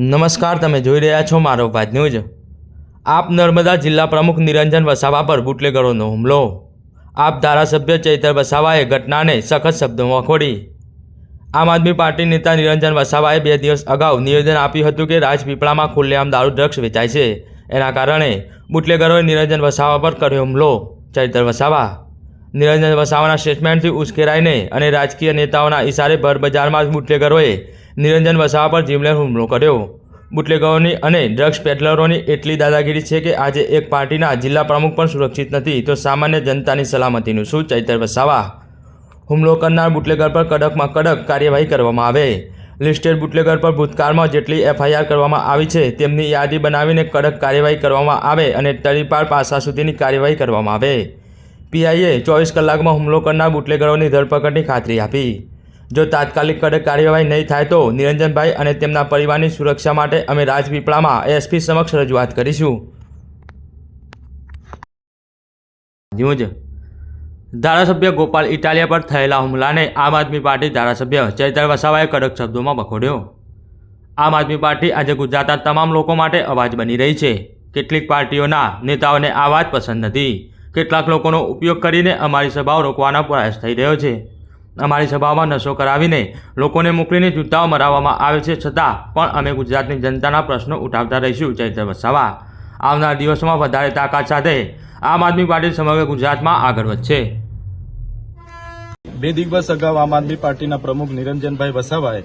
નમસ્કાર, તમે જોઈ રહ્યા છો મારો વાત ન્યૂઝ આપ નર્મદા જિલ્લા પ્રમુખ નિરંજન વસાવા પર બુટલેગરોનો હુમલો. આપ ધારાસભ્ય ચૈતર વસાવાએ ઘટનાને સખત શબ્દોમાં વખોડી આમ આદમી પાર્ટી નેતા નિરંજન વસાવાએ બે દિવસ અગાઉ નિવેદન આપ્યું હતું કે રાજપીપળામાં ખુલ્લેઆમ દારૂ ડ્રગ્સ વેચાય છે. એના કારણે બુટલેગરોએ નિરંજન વસાવા પર કર્યો હુમલો. ચૈતર વસાવા. નિરંજન વસાવાના સ્ટેટમેન્ટથી ઉશ્કેરાઈને અને રાજકીય નેતાઓના ઇશારે ભર બજારમાં બુટલેગરોએ નિરંજન વસાવા પર જીવલેણ હુમલો કર્યો. બુટલેગરોની અને ડ્રગ્સ પેડલરોની એટલી દાદાગીરી છે કે આજે એક પાર્ટીના જિલ્લા પ્રમુખ પણ સુરક્ષિત નથી, તો સામાન્ય જનતાની સલામતીનું શું? ચૈતર વસાવા. હુમલો કરનાર બુટલેગર પર કડકમાં કડક કાર્યવાહી કરવામાં આવે. લિસ્ટેડ બુટલેગર પર ભૂતકાળમાં જેટલી એફઆઈઆર કરવામાં આવી છે, તેમની યાદી બનાવીને કડક કાર્યવાહી કરવામાં આવે અને તળીપાર પાસા સુધીની કાર્યવાહી કરવામાં આવે. પીઆઈએ ચોવીસ કલાકમાં હુમલો કરનાર બુટલેગરોની ધરપકડની ખાતરી આપી. જો તાત્કાલિક કડક કાર્યવાહી નહીં થાય તો નિરંજનભાઈ અને તેમના પરિવારની સુરક્ષા માટે અમે રાજપીપળામાં એસપી સમક્ષ રજૂઆત કરીશું. ન્યૂઝ. ધારાસભ્ય ગોપાલ ઇટાલિયા પર થયેલા હુમલાને આમ આદમી પાર્ટી ધારાસભ્ય ચૈતર વસાવાએ કડક શબ્દોમાં વખોડ્યો. આમ આદમી પાર્ટી આજે ગુજરાતના તમામ લોકો માટે અવાજ બની રહી છે. કેટલીક પાર્ટીઓના નેતાઓને આ વાત પસંદ નથી. કેટલાક લોકોનો ઉપયોગ કરીને અમારી સભાઓ રોકવાનો પ્રયાસ થઈ રહ્યો છે. અમારી સભામાં નશો કરાવીને લોકોને મોકલીને જૂતાઓ મરાવવામાં આવે છે છતાં પણ અમે ગુજરાતની જનતાના પ્રશ્નો ઉઠાવતા રહીશું, ચૈત્ર વસાવા. આવનાર દિવસોમાં વધારે તાકાત સાથે આમ આદમી પાર્ટી સમગ્ર ગુજરાતમાં આગળ વધશે. બે દિવસ અગાઉ આમ આદમી પાર્ટીના પ્રમુખ નિરંજનભાઈ વસાવાએ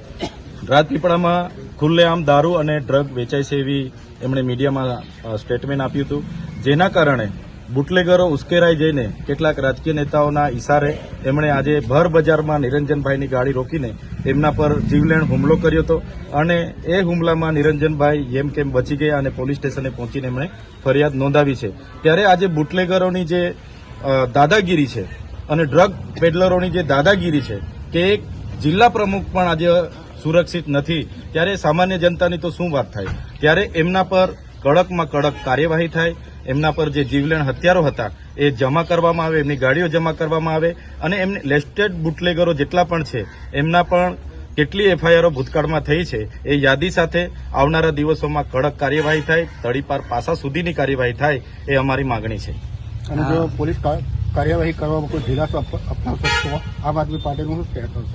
રાજપીપળામાં ખુલ્લેઆમ દારૂ અને ડ્રગ વેચાય છે એવી એમણે મીડિયામાં સ્ટેટમેન્ટ આપ્યું હતું. જેના કારણે બુટલેગરો ઉશ્કેરાઈ જઈને કેટલાક રાજકીય નેતાઓના ઇશારે એમણે આજે ભર બજારમાં નિરંજનભાઈની ગાડી રોકીને એમના પર જીવલેણ હુમલો કર્યો હતો અને એ હુમલામાં નિરંજનભાઈ જેમ કેમ બચી ગયા અને પોલીસ સ્ટેશને પહોંચીને એમણે ફરિયાદ નોંધાવી છે. ત્યારે આજે બુટલેગરોની જે દાદાગીરી છે અને ડ્રગ પેડલરોની જે દાદાગીરી છે કે એક જિલ્લા પ્રમુખ પણ આજે સુરક્ષિત નથી, ત્યારે સામાન્ય જનતાની તો શું વાત થાય? ત્યારે એમના પર કડકમાં કડક કાર્યવાહી થાય એમના પર જે જીવલેણ હથિયારો હતા એ જમા કરવામાં આવે એમની ગાડીઓ જમા કરવામાં આવે અને એમને લેસ્ટેડ બુટલેગરો જેટલા પણ છે એમના પણ કેટલી એફઆઈઆરો ભૂતકાળમાં થઈ છે એ યાદી સાથે આવનારા દિવસોમાં કડક કાર્યવાહી થાય તળીપાર પાસા સુધીની કાર્યવાહી થાય એ અમારી માગણી છે. અને જો પોલીસ કાર્યવાહી કરવામાં કોઈ ઢીલાસ અપનાવશે તો આમ આદમી પાર્ટીનું શું કહેતો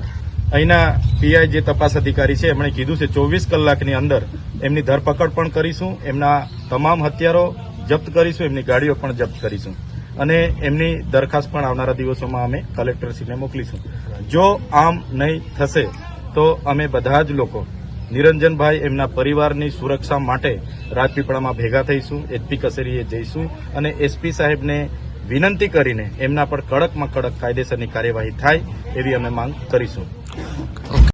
અહીંના પીઆઈ જે તપાસ અધિકારી છે એમણે કીધું છે ચોવીસ કલાકની અંદર એમની ધરપકડ પણ કરીશું, એમના તમામ હથિયારો જપ્ત કરીશું, એમની ગાડીઓ પણ જપ્ત કરીશું. અને એમની દરખાસ્ત પણ આવનારા દિવસોમાં અમે કલેક્ટરશ્રીને મોકલીશું. જો આમ નહીં થશે, તો અમે બધા જ લોકો નિરંજનભાઈ, એમના પરિવારની સુરક્ષા માટે રાજપીપળામાં ભેગા થઈશું, એચપી કચેરીએ જઈશું અને એસપી સાહેબને વિનંતી કરીને એમના પર કડકમાં કડક કાયદેસરની કાર્યવાહી થાય એવી અમે માંગ કરીશું.